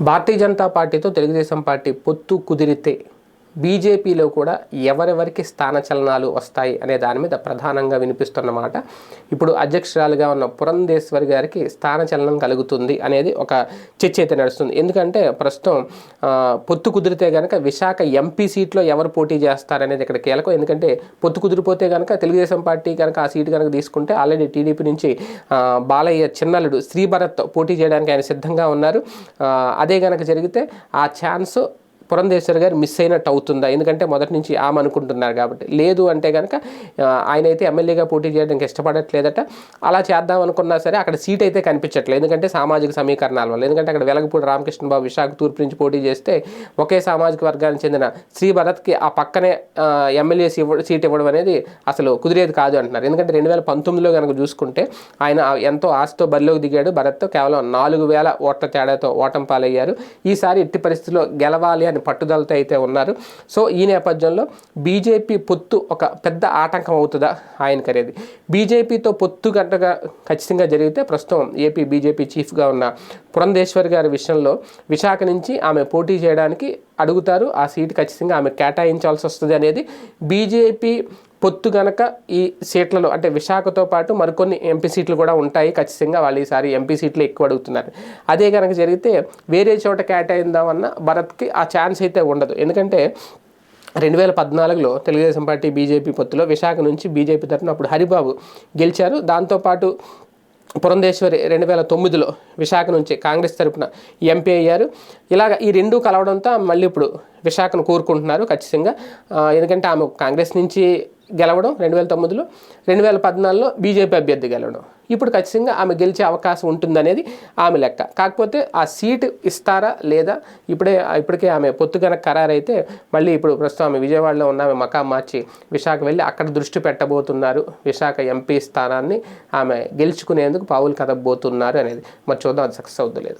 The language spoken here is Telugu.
భారతీయ జనతా పార్టీతో తెలుగుదేశం పార్టీ పొత్తు కుదిరితే బీజేపీలో కూడా ఎవరెవరికి స్థానచలనాలు వస్తాయి అనే దాని మీద ప్రధానంగా వినిపిస్తున్నమాట ఇప్పుడు అధ్యక్షురాలుగా ఉన్న పురంధేశ్వరి గారికి స్థానచలనం కలుగుతుంది అనేది ఒక చర్చ అయితే నడుస్తుంది. ఎందుకంటే ప్రస్తుతం పొత్తు కుదిరితే కనుక విశాఖ ఎంపీ సీట్లో ఎవరు పోటీ చేస్తారనేది ఇక్కడ కీలకం. ఎందుకంటే పొత్తు కుదిరిపోతే కనుక తెలుగుదేశం పార్టీ కనుక ఆ సీటు కనుక తీసుకుంటే ఆల్రెడీ టీడీపీ నుంచి బాలయ్య చిన్నల్లుడు శ్రీభరత్ పోటీ చేయడానికి ఆయన సిద్ధంగా ఉన్నారు. అదే కనుక జరిగితే ఆ ఛాన్స్ పురంధేశ్వరి గారు మిస్ అయినట్టు అవుతుందా? ఎందుకంటే మొదటి నుంచి ఆమె అనుకుంటున్నారు కాబట్టి. లేదు అంటే కనుక ఆయన అయితే ఎమ్మెల్యేగా పోటీ చేయడానికి ఇష్టపడట్లేదట. అలా చేద్దాం అనుకున్నా సరే అక్కడ సీట్ అయితే కనిపించట్లేదు. ఎందుకంటే సామాజిక సమీకరణాల వల్ల. ఎందుకంటే అక్కడ వెలగపూడి రామకృష్ణ బాబు విశాఖ తూర్పు నుంచి పోటీ చేస్తే ఒకే సామాజిక వర్గానికి చెందిన శ్రీ భరత్కి ఆ పక్కనే ఎమ్మెల్యే సీట్ ఇవ్వడం అనేది అసలు కుదిరేది కాదు అంటున్నారు. ఎందుకంటే రెండు వేల పంతొమ్మిదిలో కనుక చూసుకుంటే ఆయన ఎంతో ఆశతో బరిలోకి దిగాడు. భరత్తో కేవలం నాలుగు వేల ఓట్ల తేడాతో ఓటం పాలయ్యారు. ఈసారి ఎట్టి పరిస్థితుల్లో గెలవాలి అని పట్టుదలతో అయితే ఉన్నారు. సో ఈ నేపథ్యంలో బీజేపీ పొత్తు ఒక పెద్ద ఆటంకం అవుతుందా? ఆయనకి అనేది బీజేపీతో పొత్తు గంటగా ఖచ్చితంగా జరిగితే ప్రస్తుతం ఏపీ బీజేపీ చీఫ్గా ఉన్న పురంధేశ్వర్ గారి విషయంలో విశాఖ నుంచి ఆమె పోటీ చేయడానికి అడుగుతారు. ఆ సీటు ఖచ్చితంగా ఆమె కేటాయించాల్సి వస్తుంది అనేది బీజేపీ పొత్తు గనక ఈ సీట్లలో అంటే విశాఖతో పాటు మరికొన్ని ఎంపీ సీట్లు కూడా ఉంటాయి ఖచ్చితంగా వాళ్ళు ఈసారి ఎంపీ సీట్లు ఎక్కువ అడుగుతున్నారు. అదే కనుక జరిగితే వేరే చోట కేటాయిందామన్న భరత్కి ఆ ఛాన్స్ అయితే ఉండదు. ఎందుకంటే రెండు వేల పద్నాలుగులో తెలుగుదేశం పార్టీ బీజేపీ పొత్తులో విశాఖ నుంచి బీజేపీ తరఫున అప్పుడు హరిబాబు గెలిచారు. దాంతోపాటు పురంధేశ్వరి రెండు వేల తొమ్మిదిలో విశాఖ నుంచి కాంగ్రెస్ తరపున ఎంపీ అయ్యారు. ఇలాగ ఈ రెండు కలవడంతో మళ్ళీ ఇప్పుడు విశాఖను కోరుకుంటున్నారు ఖచ్చితంగా. ఎందుకంటే ఆమె కాంగ్రెస్ నుంచి గెలవడం రెండు వేల తొమ్మిదిలో రెండు వేల పద్నాలుగులో బీజేపీ అభ్యర్థి గెలవడం. ఇప్పుడు ఖచ్చితంగా ఆమె గెలిచే అవకాశం ఉంటుందనేది ఆమె లెక్క. కాకపోతే ఆ సీటు ఇస్తారా లేదా? ఇప్పుడే ఇప్పటికే ఆమె పొత్తు కనుక ఖరారైతే మళ్ళీ ఇప్పుడు ప్రస్తుతం ఆమె విజయవాడలో ఉన్న ఆమె మకా మార్చి విశాఖ వెళ్ళి అక్కడ దృష్టి పెట్టబోతున్నారు. విశాఖ ఎంపీ స్థానాన్ని ఆమె గెలుచుకునేందుకు పావులు కదబోతున్నారు అనేది. మరి చూద్దాం అది సక్సెస్ అవుతుంది